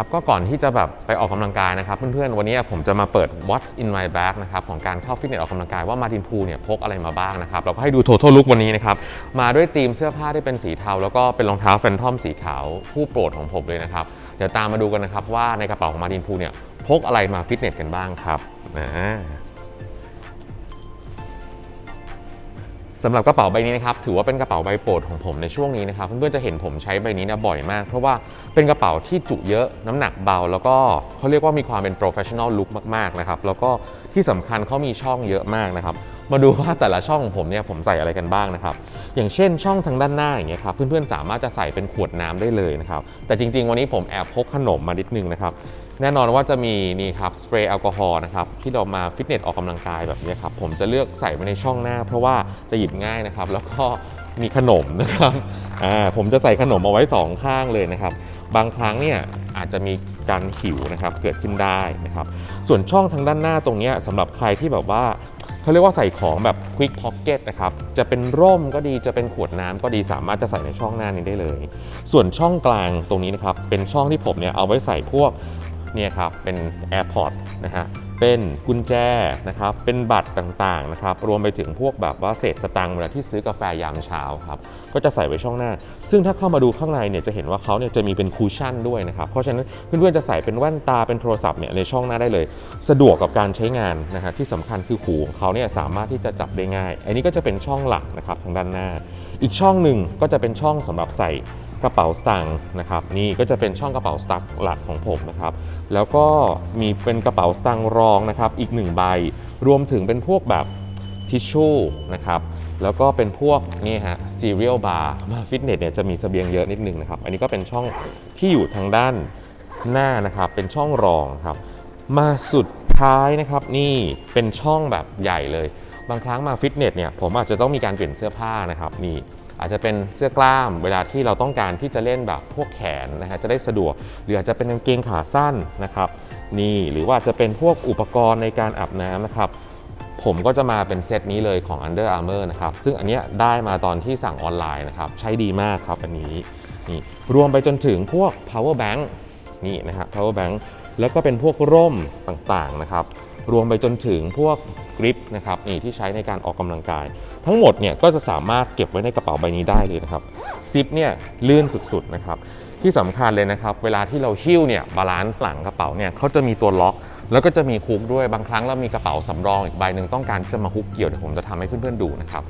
ครับก็ก่อนที่จะแบบไปออกกำลังกายนะครับเพื่อนๆวันนี้ผมจะมาเปิด What's in my bag นะครับของการเข้าฟิตเนสออกกำลังกายว่ามาดินพูเนี่ยพกอะไรมาบ้างนะครับเราก็ให้ดู total look วันนี้นะครับมาด้วยธีมเสื้อผ้าที่เป็นสีเทา แล้วก็เป็นรองเท้าแฟนทอมสีขาวผู้โปรดของผมเลยนะครับเดี๋ยวตามมาดูกันนะครับว่าในกระเป๋าของมาดินพูเนี่ยพกอะไรมาฟิตเนสกันบ้างครับนะ สำหรับกระเป๋าใบนี้นะครับถือว่าเป็นกระเป๋าใบโปรดของผมในช่วงนี้นะครับเพื่อนๆจะเห็นผมใช้ใบนี้นะบ่อยมาก เพราะว่าเป็นกระเป๋าที่จุเยอะน้ำหนักเบา แล้วก็เขาเรียกว่ามีความเป็น professional look มากๆนะครับแล้วก็ที่สำคัญเขามีช่องเยอะมากนะครับมาดูว่าแต่ละช่องของผมเนี่ยผมใส่อะไรกันบ้างนะครับอย่างเช่นช่องทางด้านหน้าอย่างเงี้ยครับเพื่อนๆสามารถจะใส่เป็นขวดน้ำได้เลยนะครับแต่จริง ๆ วันนี้ผมแอบพกขนมมานิดนึงนะครับ แน่นอนว่าจะมีนี่ครับสเปรย์แอลกอฮอล์นะครับที่เรามาฟิตเนสออกกำลังกายแบบนี้ครับผมจะเลือกใส่ไว้ในช่องหน้า เพราะว่าจะหยิบง่ายนะครับ แล้วก็มีขนมนะครับอ่าผมจะใส่ขนมเอาไว้สองข้างเลยนะครับ บางครั้งเนี่ยอาจจะมีการหิวนะครับเกิดขึ้นได้นะครับ ส่วนช่องทางด้านหน้าตรงนี้สำหรับใครที่แบบว่าเขาเรียกว่าใส่ของแบบ quick pocket นะครับ จะเป็นร่มก็ดีจะเป็นขวดน้ำก็ดีสามารถจะใส่ในช่องหน้านี้ได้เลย ส่วนช่องกลางตรงนี้นะครับ เป็นช่องที่ผมเนี่ยเอาไว้ใส่พวก เนี่ยครับเป็น AirPod นะฮะเป็นกุญแจนะครับเป็นบัตรต่างๆนะครับรวมไปถึงพวกแบบว่าเศษสตังค์เวลาที่ซื้อกาแฟยามเช้าครับก็จะใส่ไว้ช่องหน้า ซึ่งถ้าเข้ามาดูข้างในเนี่ยจะเห็นว่าเขาเนี่ยจะมีเป็นคูชั่นด้วยนะครับเพราะฉะนั้นเพื่อนๆจะใส่เป็นแว่นตาเป็นโทรศัพท์เนี่ยในช่องหน้าได้เลย สะดวกกับการใช้งานนะฮะที่สำคัญคือหูของเขาเนี่ยสามารถที่จะจับได้ง่าย อันนี้ก็จะเป็นช่องหลักนะครับทางด้านหน้า อีกช่องหนึ่งก็จะเป็นช่องสำหรับใส่ กระเป๋าสตางค์นะครับนี่ก็จะเป็นช่องกระเป๋าสตางค์หลักของผมนะครับแล้วก็มีเป็นกระเป๋าสตางค์รองนะครับอีกหนึ่งใบรวมถึงเป็นพวกแบบทิชชู่นะครับแล้วก็เป็นพวกนี่ฮะซีเรียลบาร์มาฟิตเนสเนี่ยจะมีเสบียงเยอะนิดนึงนะครับอันนี้ก็เป็นช่องที่อยู่ทางด้านหน้านะครับเป็นช่องรองครับมาสุดท้ายนะครับนี่เป็นช่องแบบใหญ่เลย บางครั้งมาฟิตเนสเนี่ยผมอาจจะต้องมีการเปลี่ยนเสื้อผ้านะครับนี่อาจจะเป็นเสื้อกล้ามเวลาที่เราต้องการที่จะเล่นแบบพวกแขนนะฮะจะได้สะดวก หรืออาจจะเป็นกางเกงขาสั้นนะครับนี่หรือว่าจะเป็นพวกอุปกรณ์ในการอาบน้ำนะครับผมก็จะมาเป็นเซตนี้เลยของ Under Armour นะครับซึ่งอันเนี้ยได้มาตอนที่สั่งออนไลน์นะครับใช้ดีมากครับอันนี้นี่รวมไปจนถึงพวก power bank นี่นะฮะ power bank แล้วก็เป็นพวกร่มต่างๆนะครับ รวมไปจนถึงพวกกริปนะครับนี่ที่ใช้ในการออกกำลังกาย ทั้งหมดเนี่ยก็จะสามารถเก็บไว้ในกระเป๋าใบนี้ได้เลยนะครับซิปเนี่ยลื่นสุดๆนะครับที่สำคัญเลยนะครับ เวลาที่เราหิ้วเนี่ยบาลานซ์หลังกระเป๋าเนี่ยเขาจะมีตัวล็อก แล้วก็จะมีฮุกด้วยบางครั้งเรามีกระเป๋าสำรองอีกใบหนึ่งต้องการจะมาฮุกเกี่ยวเดี๋ยวผมจะทำให้เพื่อนๆดูนะครับ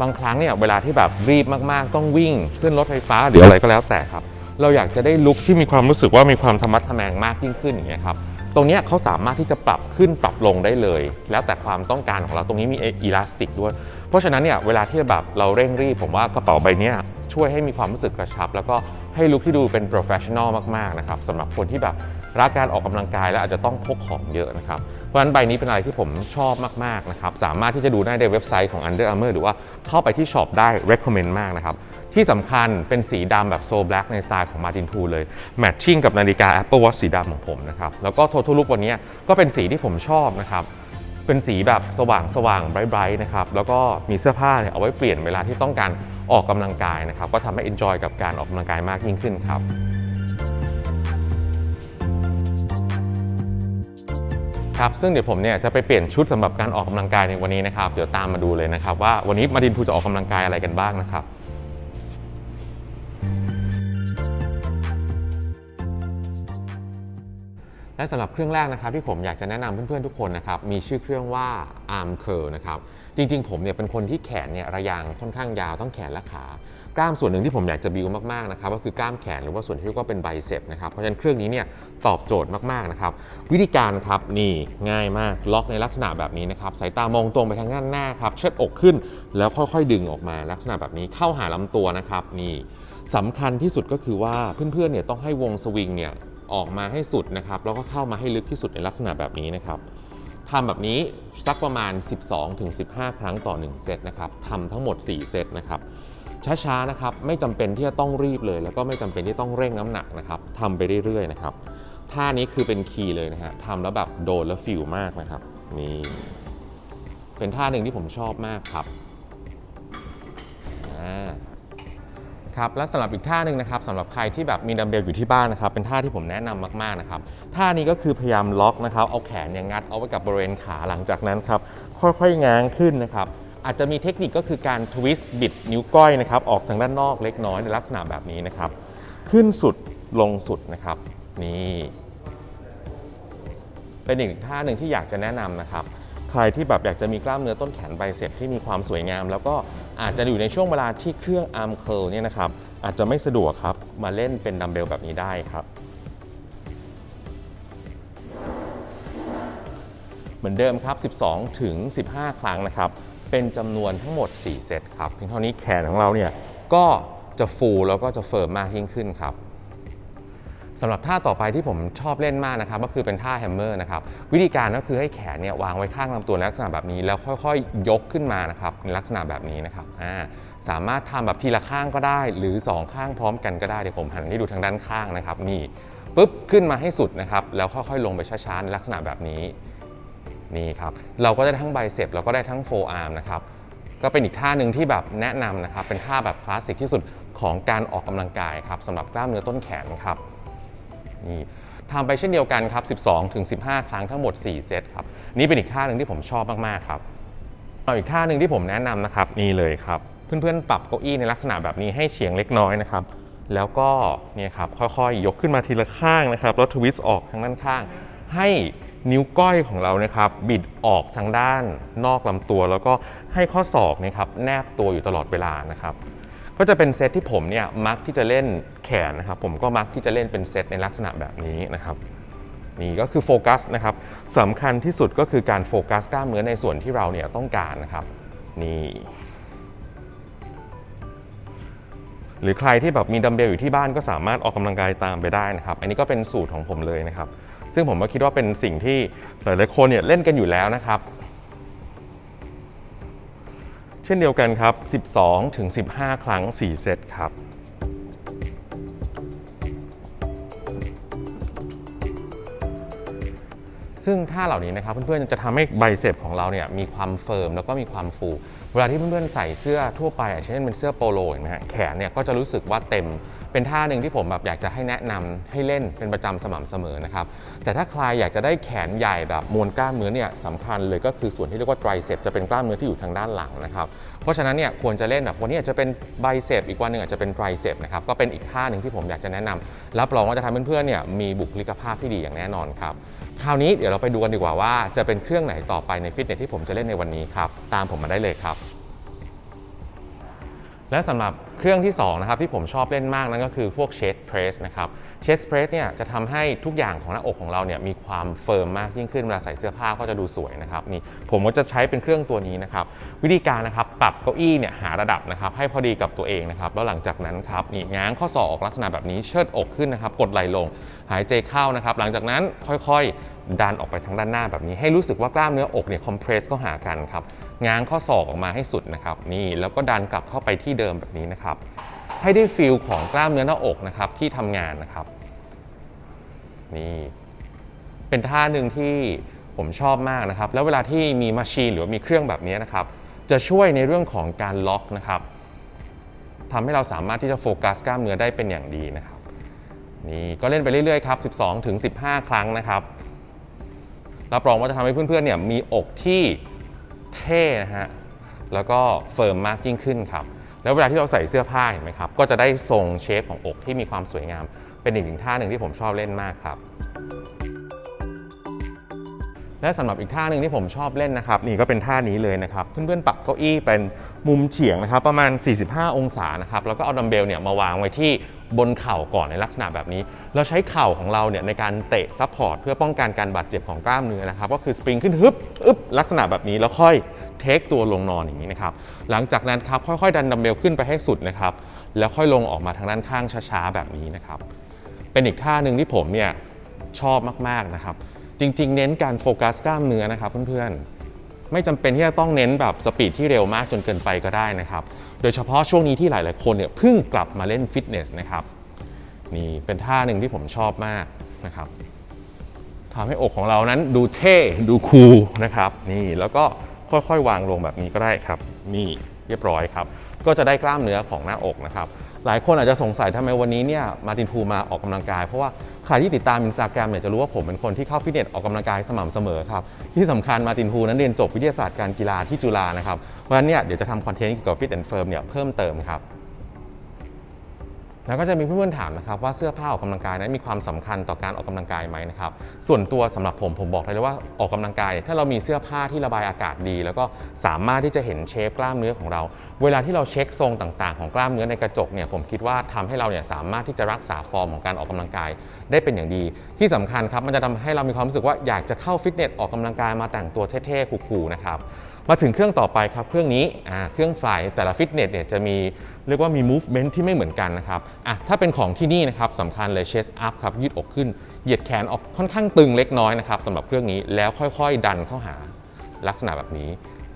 บางครั้งเนี่ยเวลาที่แบบรีบมากๆ ต้องวิ่งขึ้นรถไฟฟ้าหรืออะไรก็แล้วแต่ครับ เราอยากจะได้ลุคที่มีความรู้สึกว่ามีความธรรมัดทแมงมากยิ่งขึ้นอย่างเงี้ยครับ ตรงนี้เขาสามารถที่จะปรับขึ้นปรับลงได้เลย แล้วแต่ความต้องการของเราตรงนี้มีอีลาสติกด้วย เพราะฉะนั้นเนี่ยเวลาที่แบบเราเร่งรีบผมว่ากระเป๋าใบนี้ช่วยให้มีความรู้สึกกระชับ แล้วก็ให้ลุคที่ดูเป็น professional มากๆนะครับสำหรับคนที่แบบรักการออกกำลังกายและอาจจะต้องพกของเยอะนะครับ เพราะฉะนั้นใบนี้เป็นอะไรที่ผมชอบมากๆนะครับสามารถที่จะดูได้ในเว็บไซต์ของ Under Armour หรือว่าเข้าไปที่ช็อปได้ recommend มากนะครับ ที่สำคัญเป็นสีดำแบบโซ black ในสไตล์ของ Martin t o เลยแมทชิ่งกับนาฬิกา Apple Watch สีดำของผมนะครับ แล้วก็ Total Look วันนี้ก็เป็นสีที่ผมชอบนะครับ เป็นสีแบบสว่างสว่างไบรท์นะครับ แล้วก็มีเสื้อผ้าเนี่ยเอาไว้เปลี่ยนเวลาที่ต้องการออกกำลังกายนะครับ ก็ทำให้ enjoy กับการออกกำลังกายมากยิ่งขึ้นครับครับซึ่งเดี๋ยวผมเนี่ยจะไปเปลี่ยนชุดสำหรับการออกกำลังกายในวันนี้นะครับ เดี๋ยวตามมาดูเลยนะครับ ว่าวันนี้มาดินพูจะออกกำลังกายอะไรกันบ้างนะครับ และสำหรับเครื่องแรกนะครับที่ผมอยากจะแนะนำเพื่อนๆทุกคนนะครับมีชื่อเครื่องว่า Arm Curl นะครับจริงๆ ผมเนี่ยเป็นคนที่แขนเนี่ยระยางค่อนข้างยาวทั้งแขนและขากล้ามส่วนหนึ่งที่ผมอยากจะบิวมากๆนะครับก็คือกล้ามแขนหรือว่าส่วนที่เรียกว่าเป็นไบเซปนะครับเพราะฉะนั้นเครื่องนี้เนี่ยตอบโจทย์มากๆนะครับวิธีการครับนี่ง่ายมากล็อกในลักษณะแบบนี้นะครับสายตามองตรงไปทางด้านหน้าครับเชิดอกขึ้นแล้วค่อยๆ ดึงออกมาลักษณะแบบนี้เข้าหาลำตัวนะครับนี่สำคัญที่สุดก็คือว่าเพื่อนๆเนี่ยต้องให้วงสวิงเนี่ย ออกมาให้สุดนะครับแล้วก็เข้ามาให้ลึกที่สุดในลักษณะแบบนี้นะครับทำแบบนี้สักประมาณ 12-15 ครั้งต่อ 1 เซตนะครับทำทั้งหมด 4 เซตนะครับช้าๆนะครับไม่จำเป็นที่จะต้องรีบเลย แล้วก็ไม่จำเป็นที่ต้องเร่งน้ำหนักนะครับทำไปเรื่อยๆนะครับท่านี้คือเป็นคีย์เลยนะฮะทำแล้วแบบโดนแล้วฟิลมากนะครับนี่เป็นท่าหนึ่งที่ผมชอบมากครับอ่า ครับและสำหรับอีกท่าหนึ่งนะครับสำหรับใครที่แบบมีดัมเบลอยู่ที่บ้านนะครับเป็นท่าที่ผมแนะนำมากๆนะครับท่านี้ก็คือพยายามล็อกนะครับเอาแขนเนี่ยงัดเอาไว้กับบริเวณขาหลังจากนั้นครับค่อยๆง้างขึ้นนะครับอาจจะมีเทคนิคก็คือการทวิสต์บิดนิ้วก้อยนะครับออกทางด้านนอกเล็กน้อยในลักษณะแบบนี้นะครับขึ้นสุดลงสุดนะครับนี่เป็นอีกท่าหนึ่งที่อยากจะแนะนำนะครับใครที่แบบอยากจะมีกล้ามเนื้อต้นแขนไบเซ็ปที่มีความสวยงาม แล้วก็ อาจจะอยู่ในช่วงเวลาที่เครื่องอาร์มเคิลเนี่ยนะครับอาจจะไม่สะดวกครับมาเล่นเป็นดัมเบลแบบนี้ได้ครับ เหมือนเดิมครับ 12 ถึง 15 ครั้งนะครับ เป็นจำนวนทั้งหมด 4 เซตครับเพียงเท่านี้แขนของเราเนี่ยก็จะฟูแล้วก็จะเฟิร์มมากยิ่งขึ้นครับ สำหรับท่าต่อไปที่ผมชอบเล่นมากนะครับก็คือเป็นท่าแฮมเมอร์นะครับวิธีการก็คือให้แขนเนี่ยวางไว้ข้างลำตัวในลักษณะแบบนี้ แล้วค่อยๆ ยกขึ้นมานะครับในลักษณะแบบนี้นะครับอ่าสามารถทำแบบทีละข้างก็ได้ หรือ 2 ข้างพร้อมกันก็ได้เดี๋ยวผมหันให้ดูทางด้านข้างนะครับนี่ปุ๊บขึ้นมาให้สุดนะครับแล้วค่อยๆ ลงไปช้าๆในลักษณะแบบนี้นี่ครับเราก็ได้ทั้งไบเซปเราก็ได้ทั้งโฟอาร์มนะครับก็เป็นอีกท่าหนึ่งที่แบบแนะนำนะครับเป็นท่าแบบคลาสสิกที่สุดของการออกกำลังกายครับสำหรับกล้ามเนื้อต้นแขนครับ นี่ทำไปเช่นเดียวกันครับ 12 ถึง 15 ครั้งทั้งหมด 4 เซตครับ นี่เป็นอีกท่าหนึ่งที่ผมชอบมากๆครับเอาอีกท่าหนึ่งที่ผมแนะนำนะครับนี่เลยครับ เพื่อนๆ ปรับเก้าอี้ในลักษณะแบบนี้ให้เฉียงเล็กน้อยนะครับ แล้วก็เนี่ยครับค่อยๆ ยกขึ้นมาทีละข้างนะครับแล้วทวิสต์ออกทางด้านข้าง ให้นิ้วก้อยของเรานะครับบิดออกทางด้านนอกลำตัว แล้วก็ให้ข้อศอกเนะครับแนบตัวอยู่ตลอดเวลานะครับ ก็จะเป็นเซตที่ผมเนี่ยมักที่จะเล่นแขนนะครับผมก็มักที่จะเล่นเป็นเซตในลักษณะแบบนี้นะครับนี่ก็คือโฟกัสนะครับสำคัญที่สุดก็คือการโฟกัสกล้ามเนื้อในส่วนที่เราเนี่ยต้องการนะครับนี่หรือใครที่แบบมีดัมเบลอยู่ที่บ้านก็สามารถออกกำลังกายตามไปได้นะครับ อันนี้ก็เป็นสูตรของผมเลยนะครับ ซึ่งผมก็คิดว่าเป็นสิ่งที่หลายๆคนเนี่ยเล่นกันอยู่แล้วนะครับ ช่นเดียวกันครับ 12 ถึง 15 ครั้ง 4 เซตครับซึ่งท่าเหล่านี้นะครับเพื่อนๆจะทำให้ไบเซปของเราเนี่ยมีความเฟิร์มแล้วก็มีความฟู เวลาที่เพื่อนๆใส่เสื้อทั่วไปอะเช่นเป็นเสื้อโปโลเห็นไหมฮะแขนเนี่ยก็จะรู้สึกว่าเต็ม เป็นท่าหนึ่งที่ผมแบบอยากจะให้แนะนำให้เล่นเป็นประจำสม่ำเสมอนะครับ แต่ถ้าใครอยากจะได้แขนใหญ่แบบมวลกล้ามเนื้อเนี่ยสำคัญเลยก็คือส่วนที่เรียกว่าไตรเซปจะเป็นกล้ามเนื้อที่อยู่ทางด้านหลังนะครับ เพราะฉะนั้นเนี่ยควรจะเล่นแบบวันนี้อาจจะเป็นไบเซปอีกวันหนึ่งอาจจะเป็นไตรเซปนะครับ ก็เป็นอีกท่าหนึ่งที่ผมอยากจะแนะนำรับรองว่าจะทำเพื่อนๆเนี่ยมีบุคลิกภาพที่ดีอย่างแน่นอนครับ คราวนี้เดี๋ยวเราไปดูกันดีกว่าว่าจะเป็นเครื่องไหนต่อไปในฟิตเนสที่ผมจะเล่นในวันนี้ครับ ตามผมมาได้เลยครับ และสำหรับเครื่องที่2นะครับที่ผมชอบเล่นมากนั่นก็คือพวกเชสเพรสนะครับเชสเพรสเนี่ยจะทำให้ทุกอย่างของหน้าอกของเราเนี่ยมีความเฟิร์มมากยิ่งขึ้นเวลาใส่เสื้อผ้าก็จะดูสวยนะครับนี่ผมก็จะใช้เป็นเครื่องตัวนี้นะครับวิธีการนะครับปรับเก้าอี้เนี่ยหาระดับนะครับให้พอดีกับตัวเองนะครับแล้วหลังจากนั้นครับนี่ง้างข้อศอกลักษณะแบบนี้เชิดอกขึ้นนะครับกดไหล่ลง หายใจเข้านะครับหลังจากนั้นค่อยๆดันออกไปทางด้านหน้าแบบนี้ ให้รู้สึกว่ากล้ามเนื้ออกเนี่ยคอมเพรสเข้าหากันครับ ง้างข้อศอกออกมาให้สุดนะครับ นี่แล้วก็ดันกลับเข้าไปที่เดิมแบบนี้นะครับ ให้ได้ฟีลของกล้ามเนื้อหน้าอกนะครับที่ทำงานนะครับ นี่ เป็นท่าหนึ่งที่ผมชอบมากนะครับ แล้วเวลาที่มีมาชีนหรือว่ามีเครื่องแบบนี้นะครับ จะช่วยในเรื่องของการล็อกนะครับทำให้เราสามารถที่จะโฟกัสกล้ามเนื้อได้เป็นอย่างดีนะครับ นี่ก็เล่นไปเรื่อยๆครับ 12ถึง15 ครั้งนะครับรับรองว่าจะทำให้เพื่อนๆเนี่ยมีอกที่ เท่นะฮะแล้วก็เฟิร์มมากยิ่งขึ้นครับ แล้วเวลาที่เราใส่เสื้อผ้าเห็นไหมครับ ก็จะได้ทรงเชฟของอกที่มีความสวยงาม เป็นอีกหนึ่งท่าหนึ่งที่ผมชอบเล่นมากครับ และสำหรับอีกท่าหนึ่งที่ผมชอบเล่นนะครับ นี่ก็เป็นท่านี้เลยนะครับ เพื่อนๆปรับเก้าอี้เป็น มุมเฉียงนะครับประมาณ 45 องศานะครับแล้วก็เอาดัมเบลเนี่ยมาวางไว้ที่บนเข่าก่อนในลักษณะแบบนี้ เราใช้เข่าของเราเนี่ยในการเตะซัพพอร์ตเพื่อป้องกันการบาดเจ็บของกล้ามเนื้อนะครับก็คือสปริงขึ้นฮึบอึบลักษณะแบบนี้แล้วค่อยเทคตัวลงนอนอย่างนี้นะครับหลังจากนั้นครับค่อยๆ ดันดัมเบลขึ้นไปให้สุดนะครับแล้วค่อยลงออกมาทางด้านข้างช้าๆแบบนี้นะครับเป็นอีกท่าหนึ่งที่ผมเนี่ยชอบมากๆนะครับจริง ๆ เน้นการโฟกัสกล้ามเนื้อนะครับเพื่อนๆ ไม่จำเป็นที่จะต้องเน้นแบบสปีดที่เร็วมากจนเกินไปก็ได้นะครับ โดยเฉพาะช่วงนี้ที่หลาย ๆ คนเนี่ยเพิ่งกลับมาเล่นฟิตเนสนะครับนี่เป็นท่าหนึ่งที่ผมชอบมากนะครับทำให้อกของเรานั้นดูเท่ดูคูลนะครับนี่แล้วก็ค่อย ๆ วางลงแบบนี้ก็ได้ครับ นี่เรียบร้อยครับ ก็จะได้กล้ามเนื้อของหน้าอกนะครับ หลายคนอาจจะสงสัยทำไมวันนี้เนี่ยมาตินพูมาออกกำลังกาย เพราะว่า ใครที่ติดตามอินสตาแกรมเนี่ยจะรู้ว่าผมเป็นคนที่เข้าฟิตเนสออกกำลังกายสม่ำเสมอครับ ที่สำคัญมาตินพูนั้นเรียนจบวิทยาศาสตร์การกีฬาที่จุฬานะครับ เพราะฉะนั้นเนี่ยเดี๋ยวจะทำคอนเทนต์เกี่ยวกับฟิตแอนด์เฟิร์มเนี่ยเพิ่มเติมครับ แล้วก็จะมีเพื่อนๆถามนะครับว่าเสื้อผ้าออกกำลังกายนั้นมีความสำคัญต่อการออกกำลังกายไหมนะครับส่วนตัวสำหรับผมผมบอกเลยว่าออกกำลังกาย ถ้าเรามีเสื้อผ้าที่ระบายอากาศดี แล้วก็สามารถที่จะเห็นเชฟกล้ามเนื้อของเรา เวลาที่เราเช็คทรงต่างๆ ของกล้ามเนื้อในกระจกเนี่ยผมคิดว่าทำให้เราเนี่ยสามารถที่จะรักษาฟอร์มของการออกกำลังกาย ได้เป็นอย่างดี ที่สำคัญครับมันจะทำให้เรามีความรู้สึกว่าอยากจะเข้าฟิตเนสออกกำลังกายมาแต่งตัวเท่ๆ คูลๆนะครับ มาถึงเครื่องต่อไปครับเครื่องนี้เครื่องฟลายแต่ละฟิตเนสเนี่ยจะมีเรียกว่ามี movement ที่ไม่เหมือนกันนะครับอะถ้าเป็นของที่นี่นะครับสำคัญเลย chest up ครับยืดอกขึ้น เหยียดแขนออกค่อนข้างตึงเล็กน้อยนะครับสำหรับเครื่องนี้แล้วค่อยๆ ดันเข้าหาลักษณะแบบนี้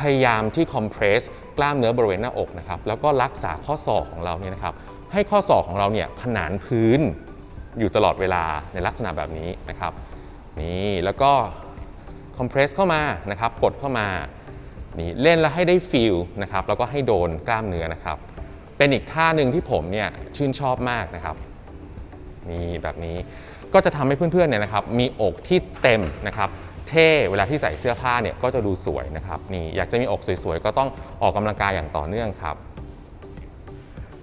พยายามที่ compress กล้ามเนื้อบริเวณหน้าอกนะครับแล้วก็รักษาข้อศอกของเราเนี่ยนะครับให้ข้อศอกของเราเนี่ยขนานพื้นอยู่ตลอดเวลาในลักษณะแบบนี้นะครับนี่แล้วก็คอมเพรสเข้ามานะครับกดเข้ามา นี้เล่นแล้วให้ได้ฟีลนะครับแล้วก็ให้โดนกล้ามเนื้อนะครับ เป็นอีกท่าหนึ่งที่ผมเนี่ยชื่นชอบมากนะครับนี่แบบนี้ก็จะทำให้เพื่อนๆเนี่ยนะครับ มีอกที่เต็มนะครับ เท่เวลาที่ใส่เสื้อผ้าเนี่ยก็จะดูสวยนะครับนี่อยากจะมีอกสวยๆ ก็ต้องออกกำลังกายอย่างต่อเนื่องครับ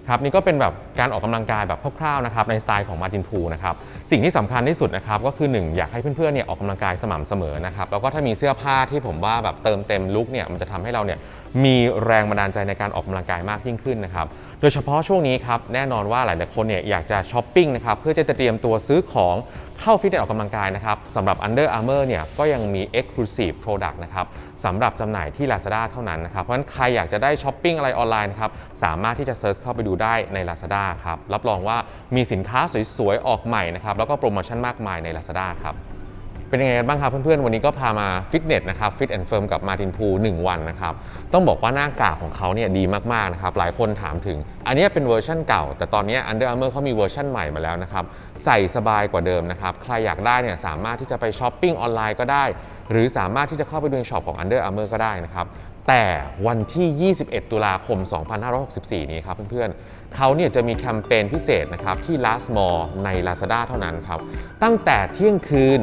ครับนี่ก็เป็นแบบการออกกำลังกายแบบคร่าวๆนะครับในสไตล์ของมาตินพูนะครับสิ่งที่สำคัญที่สุดนะครับก็คือ 1 อยากให้เพื่อนๆเนี่ยออกกำลังกายสม่ำเสมอนะครับแล้วก็ถ้ามีเสื้อผ้าที่ผมว่าแบบเติมเต็มลุคเนี่ยมันจะทำให้เราเนี่ยมีแรงบันดาลใจในการออกกำลังกายมากยิ่งขึ้นนะครับโดยเฉพาะช่วงนี้ครับแน่นอนว่าหลายๆคนเนี่ยอยากจะช้อปปิ้งนะครับเพื่อจะเตรียมตัวซื้อของ เข้าฟิตเนสออกกำลังกายนะครับสำหรับ Under Armour เนี่ยก็ยังมี Exclusive Product นะครับสำหรับจำหน่ายที่ Lazada เท่านั้นนะครับเพราะฉะนั้นใครอยากจะได้ช้อปปิ้งอะไรออนไลน์นะครับสามารถที่จะเซิร์ชเข้าไปดูได้ใน Lazada ครับรับรองว่ามีสินค้าสวยๆ ออกใหม่นะครับแล้วก็โปรโมชั่นมากมายใน Lazada ครับ เป็นยังไงกันบ้างครับเพื่อนๆ วันนี้ก็พามาฟิตเนสนะครับฟิตแอนด์เฟิร์มกับมาตินพูหนึ่งวันนะครับ ต้องบอกว่าหน้ากากของเขาเนี่ยดีมากๆนะครับ หลายคนถามถึง อันนี้เป็นเวอร์ชันเก่า แต่ตอนนี้ Under Armour เขามีเวอร์ชันใหม่มาแล้วนะครับ ใส่สบายกว่าเดิมนะครับ ใครอยากได้เนี่ยสามารถที่จะไปช้อปปิ้งออนไลน์ก็ได้ หรือสามารถที่จะเข้าไปดูในช็อปของ Under Armour ก็ได้นะครับ แต่วันที่ 21 ตุลาคม 2564 นี้ครับเพื่อนๆเขาเนี่ยจะมีแคมเปญพิเศษนะครับที่ Last Mall ใน Lazada เท่านั้นครับ ตั้งแต่เที่ยงคืน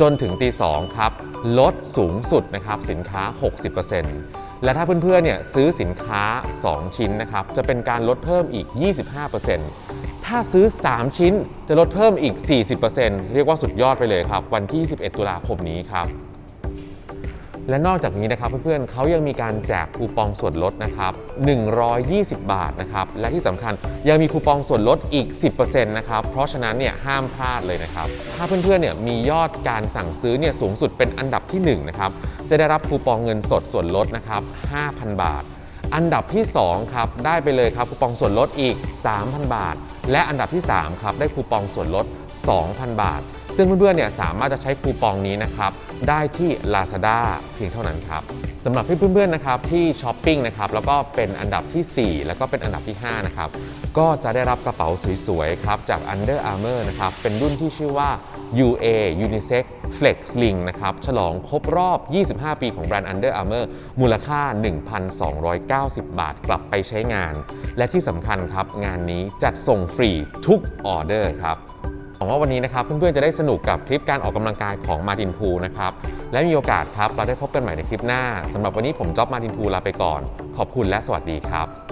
จนถึงตี2ครับ ลดสูงสุดนะครับสินค้า 60%และถ้าเพื่อนๆเนี่ยซื้อสินค้า 2 ชิ้นนะครับจะเป็นการลดเพิ่มอีก 25%ถ้าซื้อ 3 ชิ้นจะลดเพิ่มอีก 40%เรียกว่าสุดยอดไปเลยครับ วันที่ 21 ตุลาคมนี้ครับ และนอกจากนี้นะครับเพื่อนๆเขายังมีการแจกคูปองส่วนลดนะครับ 120 บาทนะครับ และที่สำคัญยังมีคูปองส่วนลดอีก 10%นะครับ เพราะฉะนั้นเนี่ยห้ามพลาดเลยนะครับ ถ้าเพื่อนๆเนี่ยมียอดการสั่งซื้อเนี่ยสูงสุดเป็นอันดับที่1นะครับ จะได้รับคูปองเงินสดส่วนลดนะครับ 5,000 บาท อันดับที่ 2 ครับ ได้ไปเลยครับคูปองส่วนลดอีก 3,000 บาท และอันดับที่ 3 ครับ ได้คูปองส่วนลด 2,000 บาท ซึ่งเพื่อนๆเนี่ยสามารถจะใช้คูปองนี้นะครับได้ที่ Lazada เพียงเท่านั้นครับสำหรับเพื่อนๆนะครับที่ช้อปปิ้งนะครับแล้วก็เป็นอันดับทีสี่ 4 แล้วก็เป็นอันดับที่5นะครับก็จะได้รับกระเป๋าสวยๆครับจาก Under Armour นะครับเป็นรุ่นที่ชื่อว่า UA Unisex Flex Sling นะครับฉลองครบรอบ 25 ปีของแบรนด์ Under Armour มูลค่า 1,290 บาทกลับไปใช้งาน และที่สำคัญครับงานนี้จัดส่งฟรีทุกออเดอร์ครับ วังว่าวันนี้นะครับเพื่อนๆจะได้สนุกกับคลิปการออกกำลังกายของมาตินพูนะครับและมีโอกาสครับเราได้พบกันใหม่ในคลิปหน้าสำหรับวันนี้ผมจ๊อบมาตินพูลาไปก่อน ขอบคุณและสวัสดีครับ